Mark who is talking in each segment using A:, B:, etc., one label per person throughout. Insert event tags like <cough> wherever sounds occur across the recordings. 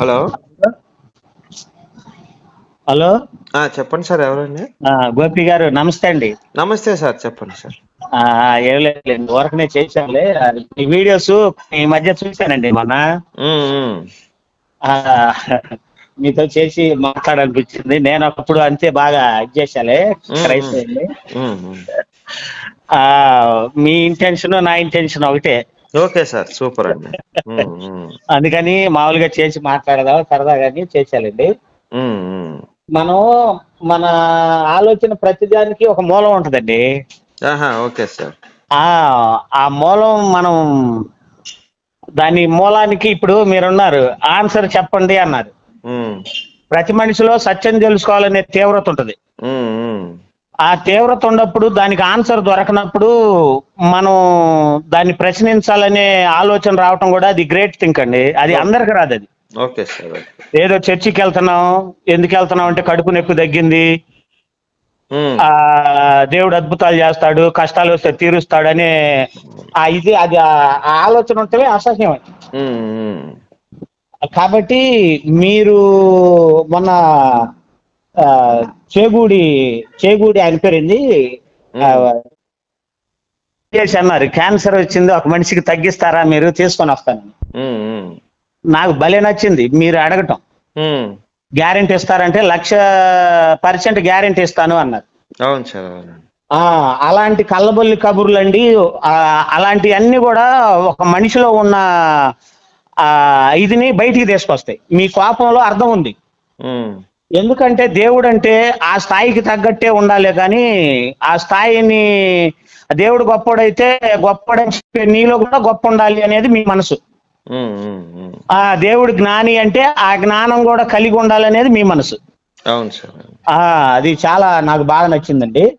A: Hello?
B: Hello?
A: చెప్పండి sir ఎవరండి?
B: గోపి గారు నమస్తే అండి.
A: నమస్తే సార్ చెప్పండి సార్.
B: ఏం లేదు ఊరకనే చేశానులే. ఈ వీడియోస్ ఈ మధ్య చూశానండి మొన్న. మీతో చేసి మాట్లాడాలనిపించింది. నేను ఒకప్పుడు అంతే బాగా ఇది చేశాలే. ఆ, మీ ఇంటెన్షన్ నా ఇంటెన్షన్ ఒకటే.
A: ఓకే సార్ సూపర్ అండి.
B: అందుకని మామూలుగా చేసి మాట్లాడదాం సరదాగాని
A: ఉమ్.
B: మనం మన ఆలోచన ప్రతిదానికి ఒక మూలం ఉంటుందండి.
A: Okay sir.
B: ఆ ఆ మూలం మనం దాని మూలానికి ఇప్పుడు మీరున్నారు. ఆన్సర్ చెప్పండి అన్నారు. ప్రతి మనిషిలో సత్యం తెలుసుకోవాలనే తీవ్రత ఉంటుంది. ఆ తీవ్రత ఉన్నప్పుడు దానికి ఆన్సర్ దొరకనప్పుడు మనం దాన్ని ప్రశ్నించాలనే ఆలోచన రావటం కూడా అది గ్రేట్ థింక్ అండి. అది అందరికి రాదు అది.
A: ఓకే సార్
B: ఏదో చర్చికి వెళ్తున్నాం ఎందుకు వెళ్తున్నాం అంటే కడుపు నొప్పి తగ్గింది. ఆ దేవుడు అద్భుతాలు చేస్తాడు కష్టాలు వస్తే తీరుస్తాడనే ఆ ఇది అది ఆలోచన ఉంటే అసహ్యం. కాబట్టి మీరు మొన్న చేగూడి చేగూడి ఆయన పేరేంది చేసి అన్నారు క్యాన్సర్ వచ్చింది ఒక మనిషికి తగ్గిస్తారా మీరు? తీసుకొని వస్తాను. నాకు భలే నచ్చింది మీరు అడగటం. గ్యారెంటీ ఇస్తారంటే లక్ష పర్సెంట్ గ్యారెంటీ ఇస్తాను అన్నారు.
A: అవును సార్
B: అలాంటి కళ్ళబొల్లి కబుర్లు అండి అలాంటి అన్ని కూడా ఒక మనిషిలో ఉన్న ఆ ఇదిని బయటికి తీసుకొస్తాయి. మీ కోపంలో అర్థం ఉంది. ఎందుకంటే దేవుడు అంటే ఆ స్థాయికి తగ్గట్టే ఉండాలి కానీ ఆ స్థాయిని దేవుడు గొప్పడైతే గొప్పడని చెప్పి నీలో కూడా గొప్ప ఉండాలి అనేది మీ మనసు. ఆ దేవుడు జ్ఞాని అంటే ఆ జ్ఞానం కూడా కలిగి ఉండాలనేది మీ మనసు.
A: అవును సార్.
B: అది చాలా నాకు బాగా నచ్చిందండి.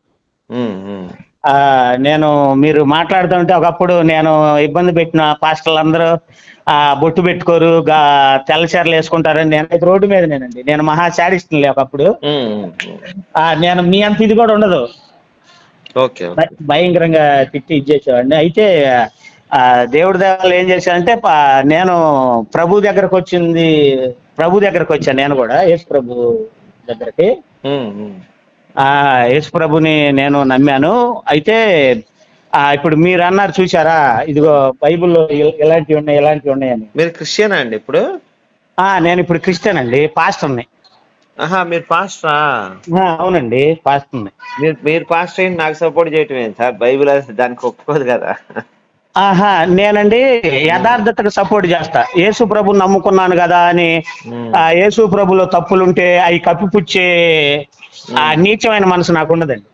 B: నేను మీరు మాట్లాడుతుంటే ఒకప్పుడు నేను ఇబ్బంది పెట్టిన పాస్టర్లు అందరూ ఆ బొట్టు పెట్టుకోరు గా తెల్ల చీరలు వేసుకుంటారని నేను రోడ్డు మీద నేనండి. నేను మహా శాడిస్తుండే ఒకప్పుడు. ఆ నేను మీ అంత ఇది కూడా ఉండదు. భయంకరంగా తిట్టి ఇచ్చేసేవాడిని అయితే ఆ దేవుడి దేవాలు ఏం చేశానంటే నేను ప్రభు దగ్గరకు వచ్చింది ప్రభు దగ్గరకు వచ్చాను నేను కూడా యేసు ప్రభు దగ్గరికి ఆ యేసు ప్రభుని నేను నమ్మాను. అయితే ఆ ఇప్పుడు మీరు అన్నారు చూసారా ఇదిగో బైబిల్లో ఇలాంటివి ఉన్నాయి ఇలాంటివి ఉన్నాయని
A: మీరు క్రిస్టియనా అండి ఇప్పుడు?
B: ఆ నేను ఇప్పుడు క్రిస్టియన్ అండి పాస్టర్ని.
A: ఆహా మీరు పాస్టరా?
B: అవునండి పాస్టర్ని.
A: మీరు మీరు పాస్టర్ నాకు సపోర్ట్ చేయటం ఏంటి సార్? బైబిల్ దానికి ఒప్పుకోదు కదా.
B: ఆహా నేనండి యథార్థతకు సపోర్ట్ చేస్తా. యేసు ప్రభు నమ్ముకున్నాను కదా అని. ఆ యేసు ప్రభులో తప్పులుంటే అవి కప్పిపుచ్చే ఆ నీచమైన మనసు నాకు ఉండదండి.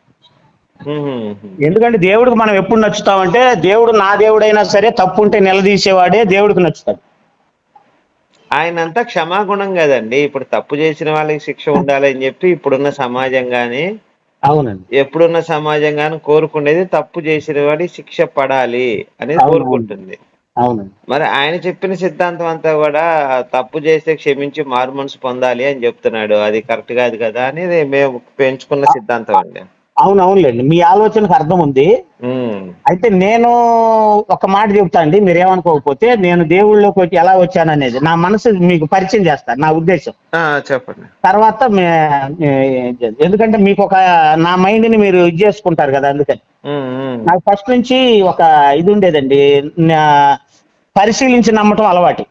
B: ఎందుకంటే దేవుడికి మనం ఎప్పుడు నచ్చుతామంటే దేవుడు నా దేవుడైనా సరే తప్పు ఉంటే నిలదీసేవాడే దేవుడికి నచ్చుతాడు.
A: ఆయన అంతా క్షమాగుణం కదండి. ఇప్పుడు తప్పు చేసిన వాళ్ళకి శిక్ష ఉండాలని చెప్పి ఇప్పుడున్న సమాజం గాని
B: అవునండి.
A: ఎప్పుడున్న సమాజం గాని కోరుకునేది తప్పు చేసిన వాడి శిక్ష పడాలి అనేది. కోరుకుంటుంది.
B: అవునండి.
A: మరి ఆయన చెప్పిన సిద్ధాంతం అంతా కూడా తప్పు చేస్తే క్షమించి మారు మనసు పొందాలి అని చెప్తున్నాడు. అది కరెక్ట్ కాదు కదా అనేది మేము పెంచుకున్న సిద్ధాంతం అండి.
B: అవును అవునులేండి మీ ఆలోచనకు అర్థం ఉంది. అయితే నేను ఒక మాట చెప్తా అండి. మీరు ఏమనుకోకపోతే నేను దేవుళ్ళలోకి వచ్చి ఎలా వచ్చాననేది. నా మనసు మీకు పరిచయం చేస్తాను నా ఉద్దేశం.
A: చెప్పండి.
B: తర్వాత ఎందుకంటే మీకు ఒక నా మైండ్ని మీరు ఇది చేసుకుంటారు కదా అందుకని. నాకు ఫస్ట్ నుంచి ఒక ఇది ఉండేదండి. పరిశీలించి నమ్మటం అలవాటు.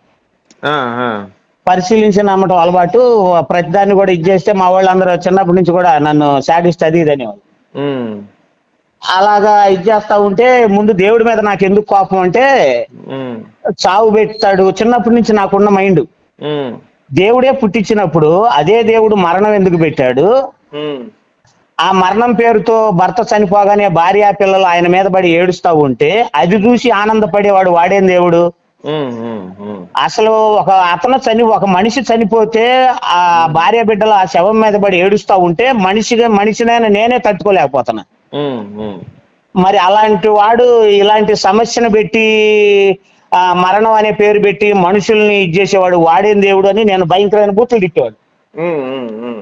B: పరిశీలించి నమ్మటం అలవాటు. ప్రతిదాన్ని కూడా ఇది చేస్తే మా వాళ్ళందరూ చిన్నప్పటి నుంచి కూడా నన్ను శాడిస్ట్ అది ఇది అనేవాళ్ళు. అలాగా ఇది చేస్తా ఉంటే ముందు దేవుడి మీద నాకు ఎందుకు కోపం అంటే చావు పెడతాడు. చిన్నప్పటి నుంచి నాకున్న మైండ్. దేవుడే పుట్టించినప్పుడు అదే దేవుడు మరణం ఎందుకు పెట్టాడు? ఆ మరణం పేరుతో భర్త చనిపోగానే భార్య పిల్లలు ఆయన మీద పడి ఏడుస్తా ఉంటే అది చూసి ఆనందపడేవాడు వాడేం దేవుడు? అసలు ఒక అతను చని ఒక మనిషి చనిపోతే ఆ భార్య బిడ్డలు ఆ శవం మీద పడి ఏడుస్తా ఉంటే మనిషిగా మనిషినైనా నేనే తట్టుకోలేకపోతున్నా. మరి అలాంటి వాడు ఇలాంటి సమస్యను పెట్టి ఆ మరణం అనే పేరు పెట్టి మనుషుల్ని ఇది చేసేవాడు వాడేం దేవుడు అని నేను భయంకరమైన బూతులు తిట్టేవాడు.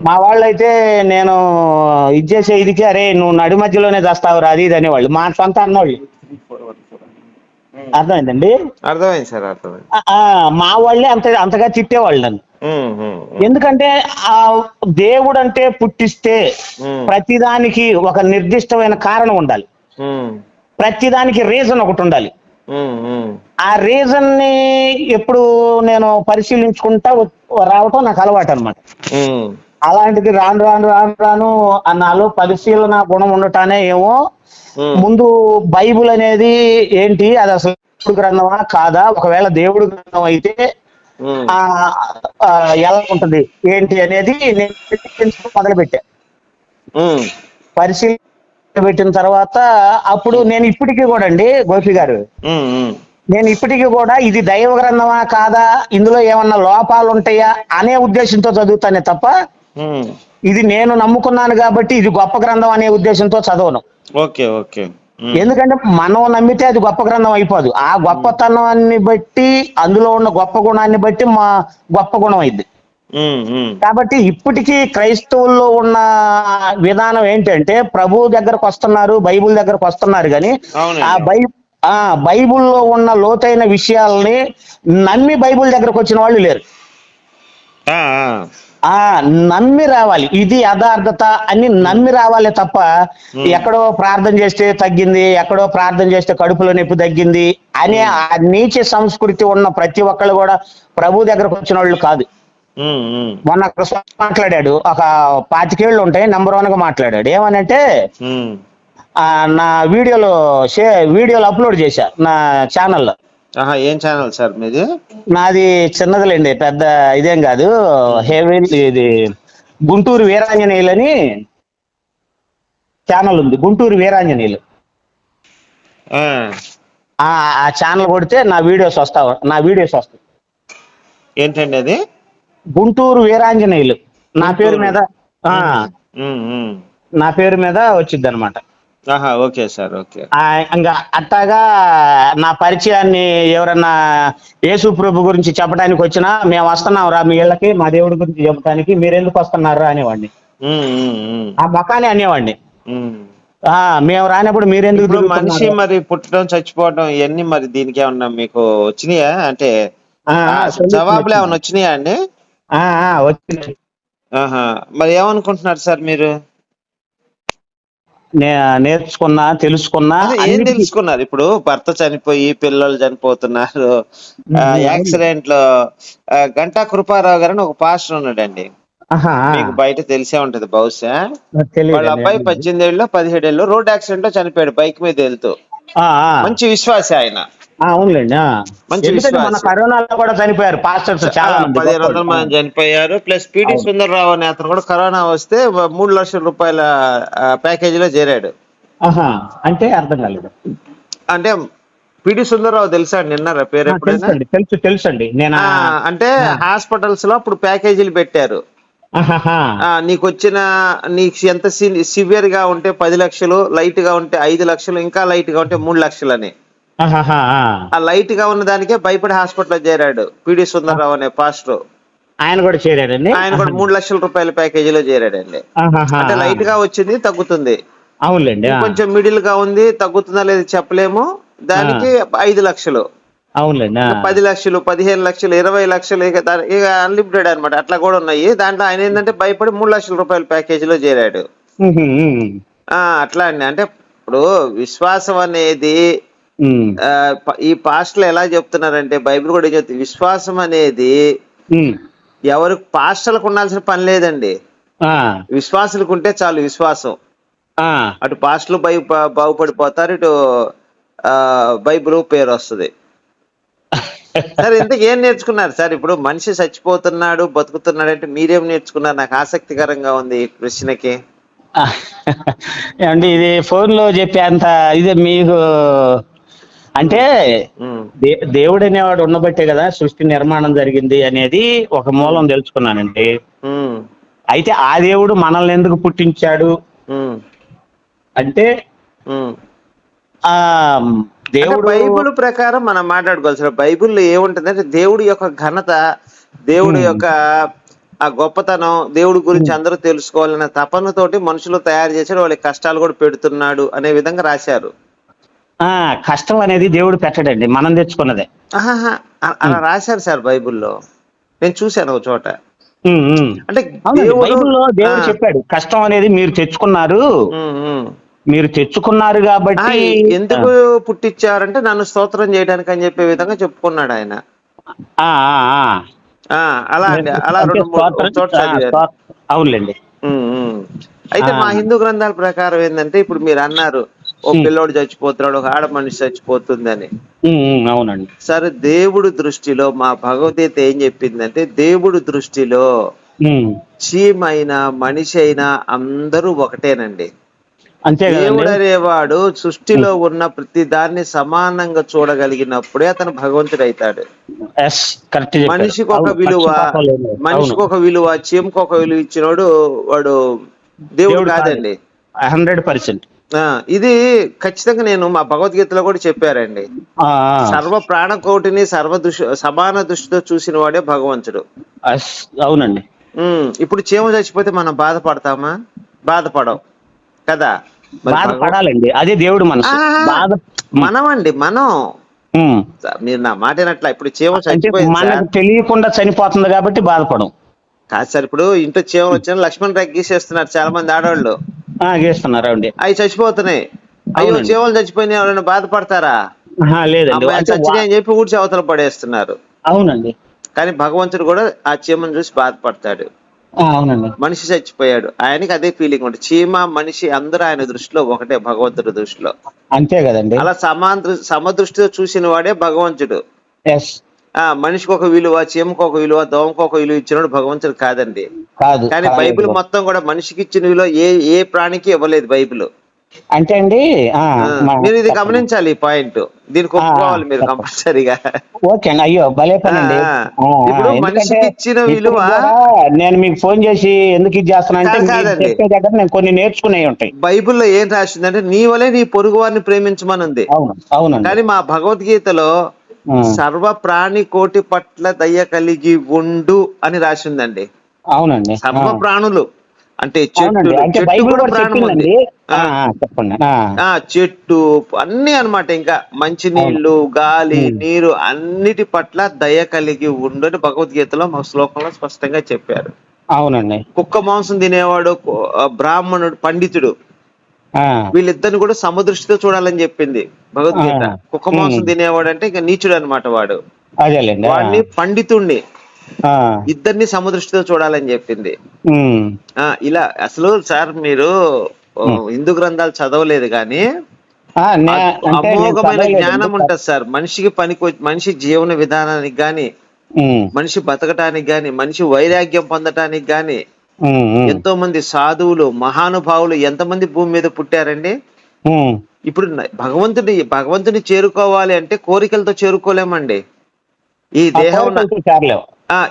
B: మా వాళ్ళైతే నేను ఇది చేసే ఇదికి అరే నువ్వు నడి మధ్యలోనే చేస్తావు అది ఇది అనేవాళ్ళు. మా సొంత అన్నవాళ్ళు అర్థమైందండి?
A: అర్థమైంది సార్ అర్థమైంది.
B: మా వాళ్ళే అంత అంతగా తిట్టేవాళ్ళు నన్ను. ఎందుకంటే ఆ దేవుడు అంటే పుట్టిస్తే ప్రతిదానికి ఒక నిర్దిష్టమైన కారణం ఉండాలి. ప్రతిదానికి రీజన్ ఒకటి ఉండాలి. ఆ రీజన్ని ఎప్పుడు నేను పరిశీలించుకుంటా రావటం నాకు అలవాటు అనమాట అలాంటిది రాను రాను రాను రాను ఆ నాలో పరిశీలన గుణం ఉండటానే ఏమో ముందు బైబుల్ అనేది ఏంటి? అది అసలు దేవుడు గ్రంథమా కాదా? ఒకవేళ దేవుడు గ్రంథం అయితే ఆ, ఎలా ఉంటది? ఏంటి అనేది నేను మొదలు పెట్టా
A: ఉమ్,
B: పరిశీలన పెట్టిన తర్వాత అప్పుడు నేను ఇప్పటికీ కూడా అండి గోపి గారు నేను ఇప్పటికీ కూడా ఇది దైవ గ్రంథమా కాదా? ఇందులో ఏమన్నా లోపాలు ఉంటాయా? అనే ఉద్దేశంతో చదువుతానే తప్ప. ఇది నేను నమ్ముకున్నాను కాబట్టి ఇది గొప్ప గ్రంథం అనే ఉద్దేశంతో చదవను.
A: Okay okay. ఉమ్,
B: ఎందుకంటే మనం నమ్మితే అది గొప్ప గ్రంథం అయిపోదు. ఆ గొప్పతనాన్ని బట్టి అందులో ఉన్న గొప్ప గుణాన్ని బట్టి మా గొప్ప గుణం అయింది. కాబట్టి ఇప్పటికీ క్రైస్తవుల్లో ఉన్న విధానం ఏంటంటే ప్రభు దగ్గరకు వస్తున్నారు బైబుల్ దగ్గరకు వస్తున్నారు కానీ. ఆ బై ఆ బైబుల్లో ఉన్న లోతైన విషయాల్ని నమ్మి బైబుల్ దగ్గరకు వచ్చిన వాళ్ళు లేరు.
A: ఆ,
B: నమ్మి రావాలి. ఇది యథార్థత అని నమ్మి రావాలి తప్ప ఎక్కడో ప్రార్థన చేస్తే తగ్గింది ఎక్కడో ప్రార్థన చేస్తే కడుపులో నొప్పి తగ్గింది అనే ఆ నీచ సంస్కృతి ఉన్న ప్రతి ఒక్కళ్ళు కూడా ప్రభు దగ్గరకు వచ్చిన వాళ్ళు కాదు. మొన్న మాట్లాడాడు. ఒక పాతికేళ్ళు ఉంటాయి నంబర్ వన్గా మాట్లాడాడు. ఏమనంటే నా వీడియోలో వీడియోలు అప్లోడ్ చేశా నా ఛానల్లో
A: ఆహా ఏం ఛానల్ సార్ మీది?
B: నాది చిన్నదిలేండి పెద్ద ఇదేం కాదు హెవీ ఇది గుంటూరు వీరాంజనేయులు అని ఛానల్ ఉంది గుంటూరు వీరాంజనేయులు.
A: ఆ,
B: ఛానల్ కొడితే నా వీడియోస్ వస్తావు నా వీడియోస్ వస్తాయి.
A: ఏంటండి అది?
B: గుంటూరు వీరాంజనేయులు. నా పేరు మీద. నా పేరు మీద వచ్చింది అనమాట
A: ఓకే సార్ ఓకే.
B: ఇంకా అట్టాగా నా పరిచయాన్ని ఎవరన్నా యేసు ప్రభు గురించి చెప్పడానికి వచ్చినా మేము వస్తున్నాం రా మీ ఇళ్ళకి మా దేవుడి గురించి చెప్పడానికి మీరు ఎందుకు వస్తున్నారు అనేవాడిని. ఆ మొఖాన్ని అనేవాడిని. మేము రానప్పుడు మీరెందుకు?
A: మనిషి మరి పుట్టడం చచ్చిపోవడం ఇవన్నీ మరి దీనికి ఏమన్నా మీకు వచ్చినాయా? అంటే జవాబులు ఏమన్నా వచ్చినాయా. అండి?
B: ఆ, ఆ, వచ్చింది
A: ఆహా మరి ఏమనుకుంటున్నారు సార్ మీరు?
B: నేర్చుకున్నా తెలుసుకున్నా
A: ఏం తెలుసుకున్నారు? ఇప్పుడు భర్త చనిపోయి పిల్లలు చనిపోతున్నారు. యాక్సిడెంట్లో గంటా కృపారావు గారు అని ఒక పాస్టర్ ఉన్నాడండి. మీకు బయట తెలిసే ఉంటది బహుశా. వాళ్ళ అబ్బాయి పద్దెనిమిది ఏళ్ళు పదిహేడు ఏళ్ళు రోడ్ యాక్సిడెంట్లో చనిపోయాడు బైక్ మీద వెళ్తూ. మంచి విశ్వాస ఆయన.
B: అవునులేండి ఎందుకంటే మన. కరోనాలో కూడా చనిపోయారు పాస్టర్స్ చాలా
A: పదిహేను వందల. మంది చనిపోయారు ప్లస్ పిడి. సుందరరావు అనే అతను కూడా కరోనా వస్తే మూడు లక్షల రూపాయల ఆ, ప్యాకేజీలో చేరాడు.
B: అంటే అర్థం కాలేదు.
A: అంటే పిడి సుందరరావు తెలుసా అండి నిన్నారా పేరు ఎప్పుడైనా?
B: తెలుసండి తెలుసు తెలుసండి. నేను
A: అంటే హాస్పిటల్స్లో అప్పుడు ప్యాకేజీలు పెట్టారు. నీకు వచ్చిన నీకు ఎంత సివియర్గా ఉంటే పది లక్షలు లైట్గా ఉంటే ఐదు లక్షలు ఇంకా లైట్గా ఉంటే మూడు లక్షలు అని
B: ఆ.
A: లైట్గా ఉన్న దానికే భయపడి హాస్పిటల్లో చేరాడు. పిడి సుందరరావు అనే పాస్టర్
B: ఆయన కూడా చేరాడండి?
A: ఆయన కూడా మూడు లక్షల రూపాయల ప్యాకేజీలో చేరాడండి. అంటే లైట్గా వచ్చింది తగ్గుతుంది.
B: అవునులేండి.
A: కొంచెం మిడిల్గా ఉంది తగ్గుతుందా లేదు చెప్పలేము. దానికి ఐదు లక్షలు.
B: అవునులేండి.
A: పది లక్షలు పదిహేను లక్షలు ఇరవై లక్షలు ఇక అన్లిమిటెడ్ అన్నమాట. అట్లా కూడా ఉన్నాయి. దాంట్లో ఆయన ఏంటంటే భయపడి మూడు లక్షల రూపాయల ప్యాకేజీలో చేరాడు. అట్లా అండి. అంటే ఇప్పుడు విశ్వాసం అనేది ఈ పాస్టర్లు ఎలా చెప్తున్నారంటే బైబిల్ కూడా ఏం చెప్తుంది? విశ్వాసం అనేది
B: ఉమ్.
A: ఎవరు పాస్టర్లకు ఉండాల్సిన పని లేదండి. విశ్వాసులకు ఉంటే చాలు విశ్వాసం. అటు పాస్టర్లు బై బా- బాగుపడిపోతారు ఇటు బైబిల్ పేరు వస్తుంది. సార్ ఇంతకు ఏం నేర్చుకున్నారు? సార్ ఇప్పుడు మనిషి చచ్చిపోతున్నాడు బతుకుతున్నాడు అంటే మీరేం నేర్చుకున్నారు? నాకు ఆసక్తికరంగా ఉంది ఈ ప్రశ్నకి.
B: ఏమండి ఇది ఫోన్లో చెప్పేంత ఇది మీకు అంటే దేవుడు అనేవాడు ఉన్నబట్టే కదా సృష్టి నిర్మాణం జరిగింది అనేది ఒక మూలం తెలుసుకున్నానండి. అయితే ఆ దేవుడు మనల్ని ఎందుకు పుట్టించాడు? అంటే. ఆ దేవుడు
A: బైబిల్ ప్రకారం మనం మాట్లాడుకోవాల్సిన బైబిల్లో ఏముంటుందంటే దేవుడి యొక్క ఘనత దేవుడి యొక్క ఆ గొప్పతనం దేవుడి గురించి అందరూ తెలుసుకోవాలన్న తపనతోటి మనుషులు తయారు చేశాడు వాళ్ళకి కష్టాలు కూడా పెడుతున్నాడు అనే విధంగా రాశారు.
B: కష్టం అనేది దేవుడు పెట్టడండి. మనం తెచ్చుకున్నదే.
A: అలా రాశారు సార్ బైబిల్లో. నేను చూశాను ఒక చోట. అంటే
B: బైబిల్లో దేవుడు చెప్పాడు కష్టం అనేది మీరు తెచ్చుకున్నారు. మీరు తెచ్చుకున్నారు కాబట్టి
A: ఎందుకు పుట్టించారంటే నన్ను స్తోత్రం చేయడానికి అని చెప్పే విధంగా చెప్పుకున్నాడు ఆయన. అలా అండి. అలా
B: అవునులేండి.
A: అయితే. మా హిందూ గ్రంథాల ప్రకారం ఏంటంటే ఇప్పుడు మీరు అన్నారు ఓ. పిల్లోడు చచ్చిపోతున్నాడు ఒక ఆడ మనిషి చచ్చిపోతుందని
B: అవునండి
A: సరే దేవుడు దృష్టిలో మా భగవద్గీత ఏం చెప్పిందంటే దేవుడు దృష్టిలో. చీమైనా మనిషి అయినా అందరూ ఒకటేనండి దేవుడు అనేవాడు సృష్టిలో ఉన్న ప్రతి దాన్ని సమానంగా చూడగలిగినప్పుడే అతను భగవంతుడు అవుతాడు. మనిషికి ఒక విలువ. మనిషికి ఒక విలువ చీమకు ఒక విలువ ఇచ్చినోడు వాడు దేవుడు
B: దేవుడు కాదు.
A: కాదండి
B: హండ్రెడ్ పర్సెంట్
A: ఇది ఖచ్చితంగా నేను మా భగవద్గీతలో కూడా చెప్పారండి. సర్వ ప్రాణకోటిని సర్వ దృష్టి సమాన దృష్టితో చూసిన వాడే భగవంతుడు.
B: అవునండి.
A: ఇప్పుడు చీమ చచ్చిపోతే మనం బాధపడతామా? బాధపడం. కదా?
B: బాధపడాలండి. అదే దేవుడు
A: మనం. అండి మనం. మీరు నా మాట ఇప్పుడు చీమ చచ్చిపోయింది
B: మనకు తెలియకుండా చనిపోతుంది కాబట్టి బాధపడం.
A: కాదు సార్ ఇప్పుడు ఇంట్లో చీమ వచ్చిన లక్ష్మణ్ రేఖ గీసేస్తున్నారు చాలా మంది ఆడవాళ్ళు.
B: గీస్తున్నారు అండి
A: అవి చచ్చిపోతున్నాయి. అయ్యో
B: అవునండి.
A: చీమలు చచ్చిపోయినాయి ఎవరైనా బాధపడతారా?
B: లేదండి.
A: అమ్మాయి
B: అంటే
A: చచ్చినాయి అని చెప్పి ఊడ్చి అవతల పడేస్తున్నారు.
B: అవునండి.
A: కానీ భగవంతుడు కూడా ఆ చీమను చూసి బాధపడతాడు.
B: అవునండి.
A: మనిషి చచ్చిపోయాడు. ఆయనకి అదే ఫీలింగ్ ఉంటుంది. చీమ మనిషి అందరూ ఆయన దృష్టిలో ఒకటే భగవంతుడి దృష్టిలో.
B: అంతే కదండి.
A: అలా సమాన సమదృష్టితో చూసిన వాడే భగవంతుడు. మనిషికి ఒక విలువ చీమకు ఒక విలువ దోమకు ఒక విలువ ఇచ్చినోడు భగవంతుడు కాదండి.
B: కాదు
A: కానీ. బైబిల్ మొత్తం కూడా మనిషికి ఇచ్చిన విలువ ఏ ఏ ప్రాణికి ఇవ్వలేదు బైబిల్.
B: అంటే అండి
A: మీరు ఇది గమనించాలి ఈ పాయింట్ దీనికి ఒప్పుకోవాలి మీరు. కంపల్సరీగా.
B: ఓకే అయ్యో భలే పని అండి.
A: ఆ,
B: ఆ, ఆ,
A: ఇప్పుడు
B: ఎందుకంటే
A: మనిషికి ఇచ్చిన విలువ-
B: నేను మీకు ఫోన్ చేసి ఎందుకు ఇది చేస్తున్నా అంటే
A: కాదు,
B: మీరు
A: కాదండి.
B: చెప్పే దగ్గర నేను కొన్ని నేర్చుకునే ఉంటాయి.
A: బైబిల్లో ఏం రాసిందంటే నీ వలే నీ పొరుగు వారిని ప్రేమించమని ఉంది.
B: అవును
A: కానీ మా భగవద్గీతలో సర్వ ప్రాణి కోటి పట్ల దయ కలిగి ఉండు అని రాసిందండి.
B: అవునండి.
A: సర్వ. ప్రాణులు అంటే చెట్టు చెట్టు కూడా ప్రాణం ఉంది చెట్టు అన్ని అన్నమాట ఇంకా. మంచినీళ్ళు గాలి
B: ఉమ్.
A: నీరు అన్నిటి పట్ల దయ కలిగి ఉండు అని భగవద్గీతలో మా శ్లోకంలో స్పష్టంగా చెప్పారు.
B: అవునండి.
A: కుక్క మాంసం తినేవాడు బ్రాహ్మణుడు పండితుడు. వీళ్ళిద్దరిని కూడా సమదృష్టితో చూడాలని చెప్పింది భగవద్గీత. కుక్క మాంసం. తినేవాడు అంటే ఇంకా నీచుడు అనమాట వాడు వాడిని పండితుణ్ణి. ఇద్దరిని సమదృష్టితో చూడాలని చెప్పింది. ఇలా అసలు సార్ మీరు హిందూ గ్రంథాలు చదవలేదు కానీ అమోఘమైన. జ్ఞానం ఉంటుంది సార్. మనిషికి పనికి మనిషి జీవన విధానానికి గాని మనిషి బతకటానికి గాని మనిషి వైరాగ్యం పొందటానికి గాని ఎంతో మంది సాధువులు మహానుభావులు ఎంతమంది భూమి మీద పుట్టారండి? ఇప్పుడు భగవంతుడి భగవంతుని చేరుకోవాలి అంటే కోరికలతో చేరుకోలేమండి. ఈ దేహం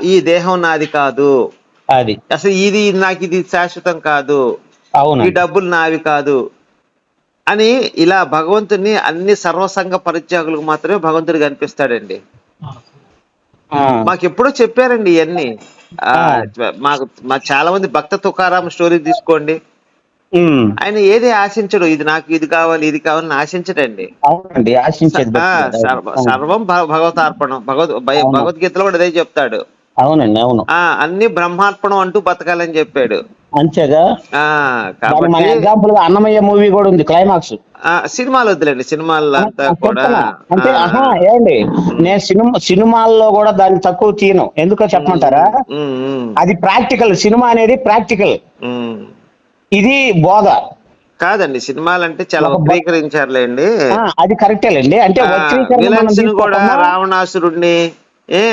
A: ఈ దేహం నాది కాదు.
B: అది.
A: అసలు ఇది నాకు ఇది శాశ్వతం కాదు.
B: అవును
A: ఈ డబ్బులు నావి కాదు. అని ఇలా భగవంతుని అన్ని సర్వసంగ పరిత్యాగులకు మాత్రమే భగవంతుడు కనిపిస్తాడండి. మాకు ఎప్పుడో చెప్పారండి ఇవన్నీ మాకు మాకు చాలా మంది భక్త తుకారాం స్టోరీ తీసుకోండి. ఆయన ఏది ఆశించడు? ఇది నాకు ఇది కావాలి ఇది కావాలని ఆశించడండి.
B: అవునండి ఆశించేది.
A: సర్వ- సర్వం భగ- భగవతార్పణం. భగవద్. భగవద్గీతలో కూడా అదే చెప్తాడు.
B: అవునండి అవును.
A: ఆ అన్ని బ్రహ్మార్పణం అంటూ బతకాలని చెప్పాడు.
B: అంతేగా మన ఎగ్జాంపుల్గా అన్నమయ్య మూవీ కూడా ఉంది క్లైమాక్స్
A: ఆ, సినిమాలు వద్దులేండి సినిమాల్లో అంతా కూడా
B: చెప్తున్నా. అంటే
A: ఆ,
B: ఆహా ఏండి నేను సినిమా సినిమాల్లో కూడా దాన్ని తక్కువ తీయను. ఎందుకో చెప్పమంటారా? అది ప్రాక్టికల్ సినిమా అనేది ప్రాక్టికల్. ఇది బోధ.
A: కాదండి సినిమాలు అంటే చాలా వక్రీకరించారులేండి.
B: అది కరెక్టేలేండి అంటే
A: కూడా రావణాసురుడిని ఏ.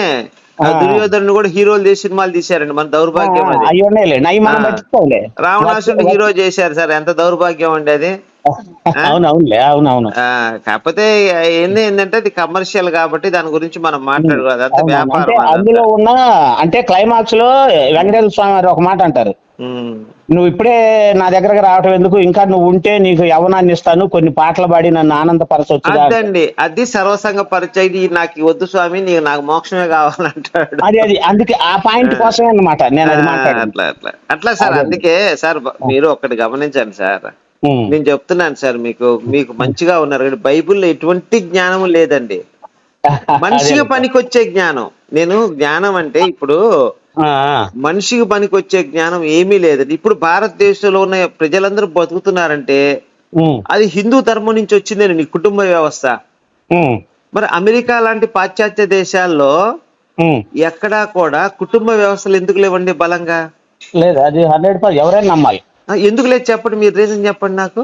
A: దుర్యోధను కూడా హీరోలు చేసి సినిమాలు తీశారండి. మన దౌర్భాగ్యం అది. రావణాసురుని హీరో చేశారు సార్. ఎంత దౌర్భాగ్యం అండి అది. <laughs>
B: అవును అవునులే అవును అవును
A: ఆ కాకపోతే ఏంది ఏంటంటే అది కమర్షియల్ కాబట్టి దాని గురించి మనం మాట్లాడు అదంతా
B: అవును, అవును. అంటే
A: వ్యాపారం
B: అందులో. ఉన్న అంటే క్లైమాక్స్లో వెంకటేశ్వర స్వామి ఒక మాట అంటారు. నువ్వు ఇప్పుడే నా దగ్గరకు రావటం ఎందుకు? ఇంకా నువ్వు ఉంటే నీకు యవనాన్ని ఇస్తాను. కొన్ని పాటలు పాడి నన్ను ఆనందపరచవచ్చు
A: అదండి. అది సర్వసంగ పరిచయం నాకు వద్దు స్వామి నీకు నాకు మోక్షమే
B: అది అది అందుకే ఆ పాయింట్ కోసమే అన్నమాట. నేను అది
A: అట్లా అట్లా. అట్లా సార్
B: అదే.
A: అందుకే సార్ మీరు ఒకటి గమనించండి సార్. నేను చెప్తున్నాను సార్ మీకు మీకు మంచిగా ఉన్నారు కానీ బైబిల్లో ఎటువంటి జ్ఞానం లేదండి. <laughs> మనిషికి. పనికొచ్చే జ్ఞానం. నేను జ్ఞానం అంటే ఇప్పుడు. మనిషికి పనికొచ్చే జ్ఞానం ఏమీ లేదండి. ఇప్పుడు భారతదేశంలో ఉన్న ప్రజలందరూ బతుకుతున్నారంటే అది హిందూ ధర్మం నుంచి వచ్చిందండి నీ కుటుంబ వ్యవస్థ. మరి అమెరికా లాంటి పాశ్చాత్య దేశాల్లో. ఎక్కడా కూడా కుటుంబ వ్యవస్థలు ఎందుకు లేవండి బలంగా?
B: లేదు అది హండ్రెడ్ పర్సెంట్ ఎవరైనా నమ్మాలి.
A: ఎందుకు లేదు చెప్పండి మీరు రీజన్ చెప్పండి నాకు.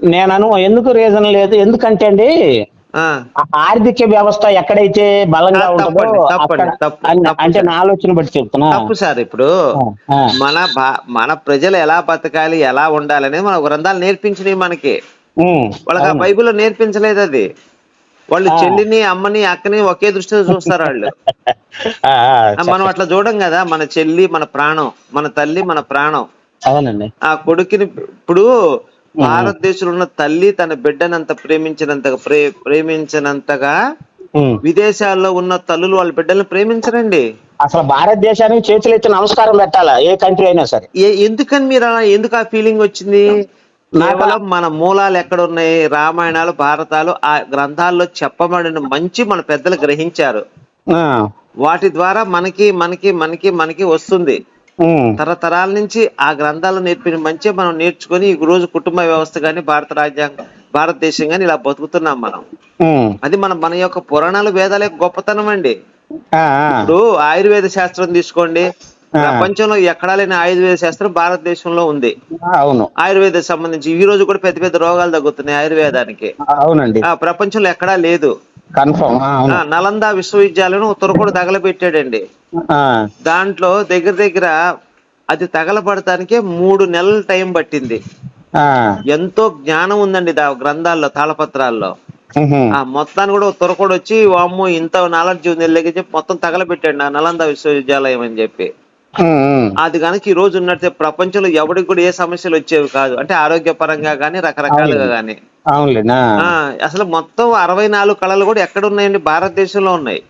B: నేను ఎందుకు రీజన్ లేదు? ఎందుకంటే అండి ఆర్థిక వ్యవస్థ ఎక్కడైతే బలంగా ఉంటుందో అంటే
A: సార్.
B: నా ఆలోచన బట్టి చెప్తున్నా.
A: తప్పు సార్ ఇప్పుడు. మన మన ప్రజలు ఎలా బతకాలి ఎలా ఉండాలనేది మన గ్రంథాలు నేర్పించినవి మనకి.
B: ఉమ్,
A: వాళ్ళకి ఆ. బైబిల్లో నేర్పించలేదు అది. వాళ్ళు. చెల్లిని అమ్మని అక్కని ఒకే దృష్టితో చూస్తారు వాళ్ళు. మనం అట్లా చూడం కదా మన చెల్లి మన ప్రాణం మన తల్లి మన ప్రాణం.
B: అవునండి.
A: ఆ కొడుకుని ఇప్పుడు భారతదేశంలో ఉన్న తల్లి తన బిడ్డనంత ప్రేమించినంతగా ప్రే ప్రేమించినంతగా. విదేశాల్లో ఉన్న తల్లులు వాళ్ళ బిడ్డల్ని ప్రేమించరండి.
B: అసలు భారతదేశానికి చేతులు ఎత్తి నమస్కారం పెట్టాలా? ఏ కంట్రీ అయినా సరే.
A: ఎందుకని మీరు అలా ఎందుకు ఆ ఫీలింగ్ వచ్చింది? కేవలం మన మూలాలు ఎక్కడ ఉన్నాయి రామాయణాలు భారతాలు ఆ గ్రంథాల్లో చెప్పబడిన మంచి మన పెద్దలు గ్రహించారు. వాటి ద్వారా మనకి మనకి మనకి మనకి వస్తుంది. తరతరాల నుంచి ఆ గ్రంథాలు నేర్పిన మంచి మనం నేర్చుకొని ఈ రోజు కుటుంబ వ్యవస్థ కానీ భారత రాజ్యాంగం భారతదేశం కానీ ఇలా బతుకుతున్నాం మనం. అది మన మన యొక్క పురాణాలు వేదాల గొప్పతనం అండి. ఇప్పుడు ఆయుర్వేద శాస్త్రం తీసుకోండి. ప్రపంచంలో ఎక్కడా లేని ఆయుర్వేద శాస్త్రం భారతదేశంలో ఉంది.
B: అవును.
A: ఆయుర్వేద సంబంధించి ఈ రోజు కూడా పెద్ద పెద్ద రోగాలు తగ్గుతున్నాయి ఆయుర్వేదానికి.
B: అవునండి.
A: ఆ ప్రపంచంలో ఎక్కడా లేదు.
B: కన్ఫర్మ్
A: నలంద విశ్వవిద్యాలయం ఉత్తరకొండ తగలబెట్టాడండి. దాంట్లో దగ్గర దగ్గర అది తగలబడటానికే మూడు నెలల టైం పట్టింది. ఎంతో జ్ఞానం ఉందండి దా గ్రంథాల్లో తాళపత్రాల్లో. ఆ మొత్తాన్ని కూడా తొరకొడు వచ్చి వామ్మో ఇంత నాలెడ్జ్ ఉంది వీళ్ళకి చెప్పి మొత్తం తగలబెట్టాడు ఆ నలంద విశ్వవిద్యాలయం అని చెప్పి. అది కనుక ఈ రోజు ఉన్నట్టే ప్రపంచంలో ఎవరికి కూడా ఏ సమస్యలు వచ్చేవి కాదు. అంటే ఆరోగ్యపరంగా కానీ రకరకాలుగా ఆ అసలు మొత్తం అరవై నాలుగు కళలు కూడా ఎక్కడ ఉన్నాయండి భారతదేశంలో ఉన్నాయి.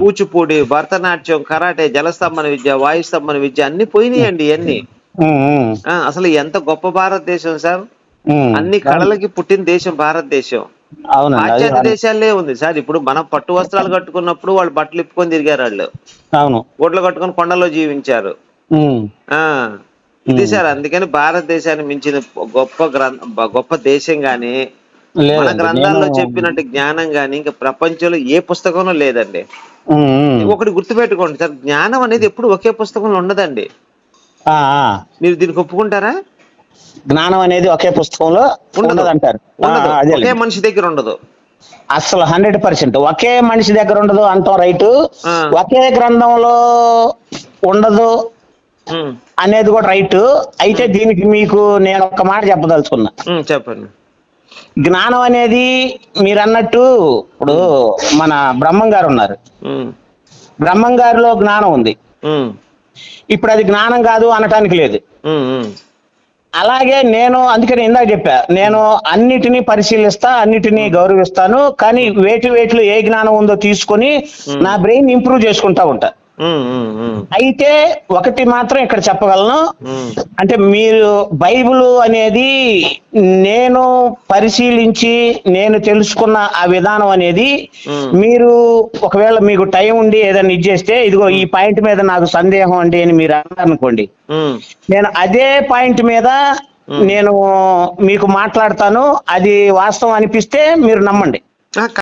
A: కూచిపూడి భరతనాట్యం కరాటే జలస్తంభన విద్య వాయుస్తంభన విద్య అన్ని పోయినాయండి ఇవన్నీ అసలు ఎంత గొప్ప భారతదేశం సార్. అన్ని కళలకి పుట్టిన దేశం భారతదేశం. పాశ్చాత్య దేశాలే ఉంది సార్. ఇప్పుడు మనం పట్టు వస్త్రాలు కట్టుకున్నప్పుడు వాళ్ళు బట్టలు ఇప్పుకొని తిరిగారు వాళ్ళు.
B: అవును.
A: గుడ్లు కట్టుకొని కొండలో జీవించారు. ఇది సార్ అందుకని భారతదేశాన్ని మించిన గొప్ప గ్రంథ గొప్ప దేశం గాని మన గ్రంథాల్లో చెప్పినట్టు జ్ఞానం గాని ఇంకా ప్రపంచంలో ఏ పుస్తకంలో లేదండి. ఒకటి గుర్తుపెట్టుకోండి సార్ జ్ఞానం అనేది ఎప్పుడు ఒకే పుస్తకంలో ఉండదండి. మీరు దీనికి ఒప్పుకుంటారా?
B: జ్ఞానం అనేది ఒకే పుస్తకంలో
A: ఉండదు.
B: అంటారు
A: ఒకే మనిషి దగ్గర ఉండదు.
B: అసలు హండ్రెడ్ పర్సెంట్. ఒకే మనిషి దగ్గర ఉండదు అంటాం రైట్. ఒకే గ్రంథంలో ఉండదు అనేది కూడా రైట్. అయితే దీనికి మీకు నేను ఒక మాట చెప్పదలుచుకున్నా.
A: చెప్పండి.
B: జ్ఞానం అనేది మీరు అన్నట్టు ఇప్పుడు మన బ్రహ్మం గారు ఉన్నారు. బ్రహ్మం గారిలో జ్ఞానం ఉంది. ఇప్పుడు అది జ్ఞానం కాదు అనటానికి లేదు. అలాగే నేను అందుకని ఇందాక చెప్పా నేను అన్నిటినీ పరిశీలిస్తా అన్నిటినీ గౌరవిస్తాను కానీ వేటి వేటిలో ఏ జ్ఞానం ఉందో తీసుకొని నా బ్రెయిన్ ఇంప్రూవ్ చేసుకుంటా ఉంటా. అయితే ఒకటి మాత్రం ఇక్కడ చెప్పగలను. అంటే మీరు బైబిల్ అనేది నేను పరిశీలించి నేను తెలుసుకున్న ఆ విధానం అనేది. మీరు ఒకవేళ మీకు టైం ఉండి ఏదైనా ఇచ్చేస్తే ఇదిగో ఈ పాయింట్ మీద నాకు సందేహం అండి అని మీరు అన్నారనుకోండి
A: ఉమ్.
B: నేను అదే పాయింట్ మీద నేను మీకు మాట్లాడతాను. అది వాస్తవం అనిపిస్తే మీరు నమ్మండి.